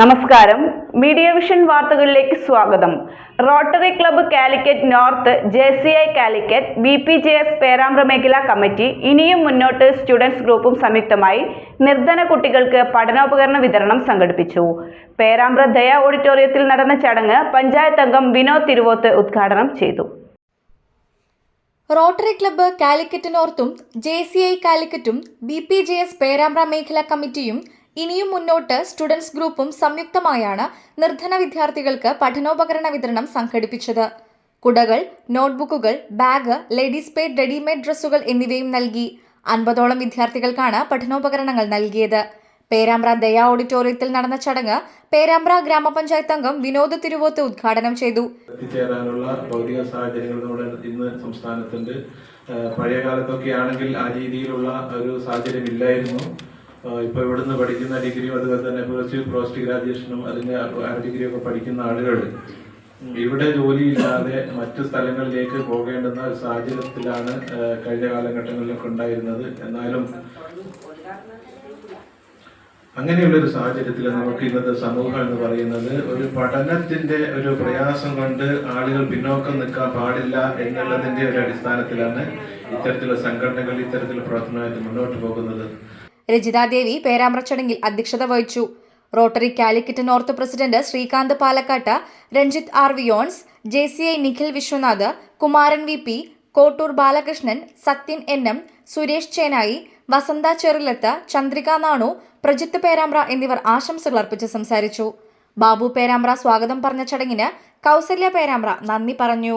നമസ്കാരം. Media Vision വാർത്തകളിലേക്ക് സ്വാഗതം. Rotary Club Calicut North J C I Calicut B P J S Perambra മേഖലാ committee ഇനിയും മുന്നോട്ട് സ്റ്റുഡൻസ് ഗ്രൂപ്പും സംയുക്തമായി നിർധന കുട്ടികൾക്ക് പഠനോപകരണ വിതരണം സംഘടിപ്പിച്ചു. പേരാമ്പ്ര ദയ ഓഡിറ്റോറിയത്തിൽ നടന്ന ചടങ്ങ് പഞ്ചായത്ത് അംഗം വിനോദ് തിരുവോത്ത് ഉദ്ഘാടനം ചെയ്തു. റോട്ടറി ക്ലബ്ബ് കാലിക്കറ്റ് നോർത്തും J C I കാലിക്കറ്റും B P J S Perambra മേഖലാ കമ്മിറ്റിയും ഇനിയും മുന്നോട്ട് സ്റ്റുഡൻസ് ഗ്രൂപ്പും സംയുക്തമായാണ് നിർധന വിദ്യാർത്ഥികൾക്ക് പഠനോപകരണ വിതരണം സംഘടിപ്പിച്ചത്. കുടകൾ നോട്ട്ബുക്കുകൾ ബാഗ് ലേഡീസ് പെയ്ഡ് റെഡിമെയ്ഡ് ഡ്രസ്സുകൾ എന്നിവയും നൽകി. അൻപതോളം വിദ്യാർത്ഥികൾക്കാണ് പഠനോപകരണങ്ങൾ നൽകിയത്. പേരാമ്പ്ര ദയാ ഓഡിറ്റോറിയത്തിൽ നടന്ന ചടങ്ങ് പേരാമ്പ്ര ഗ്രാമപഞ്ചായത്ത് അംഗം വിനോദ് തിരുവോത്ത് ഉദ്ഘാടനം ചെയ്തു. എത്തിച്ചേരാനുള്ള ഭൗതിക സാഹചര്യങ്ങൾ നമ്മുടെ ഇന്ന് സംസ്ഥാനത്തുണ്ട്. പഴയ കാലത്തൊക്കെ ആണെങ്കിൽ ആ രീതിയിലുള്ള ഒരു സാഹചര്യം ഇല്ലായിരുന്നു. ഏഹ് ഇപ്പൊ ഇവിടുന്ന് പഠിക്കുന്ന ഡിഗ്രിയും അതുപോലെ തന്നെ പോസ്റ്റ് പോസ്റ്റ് ഗ്രാജുവേഷനും അതിന്റെ അര ഡിഗ്രിയും ഒക്കെ പഠിക്കുന്ന ആളുകൾ ഇവിടെ ജോലി ഇല്ലാതെ മറ്റു സ്ഥലങ്ങളിലേക്ക് പോകേണ്ടുന്ന ഒരു സാഹചര്യത്തിലാണ് കഴിഞ്ഞ കാലഘട്ടങ്ങളിലൊക്കെ ഉണ്ടായിരുന്നത്. എന്നാലും അങ്ങനെയുള്ള ഒരു സാഹചര്യത്തിൽ നമുക്ക് ഇന്നത്തെ സമൂഹം എന്ന് പറയുന്നത് ഒരു പഠനത്തിന്റെ ഒരു പ്രയാസം കൊണ്ട് ആളുകൾ പിന്നോക്കം നിൽക്കാൻ പാടില്ല എന്നുള്ളതിന്റെ ഒരു അടിസ്ഥാനത്തിലാണ് ഇത്തരത്തിലുള്ള സംഘടനകൾ ഇത്തരത്തിലുള്ള പ്രവർത്തനമായിട്ട് മുന്നോട്ട് പോകുന്നത്. രജിതാദേവി പേരാമ്പ്ര ചടങ്ങിൽ അധ്യക്ഷത വഹിച്ചു. Rotary Calicut North president Srikanth Palakkatt Ranjith R Viyons J C I Nikhil Viswanath Kumaran V P Kottur Balakrishnan Sathyan N M Suresh Chenayi Vasantha Cherilath Chandrika Nanu Prajith Perambra എന്നിവർ ആശംസകൾ അർപ്പിച്ച് സംസാരിച്ചു. ബാബു പേരാമ്പ്ര സ്വാഗതം പറഞ്ഞ ചടങ്ങിന് കൗസല്യ പേരാമ്പ്ര നന്ദി പറഞ്ഞു.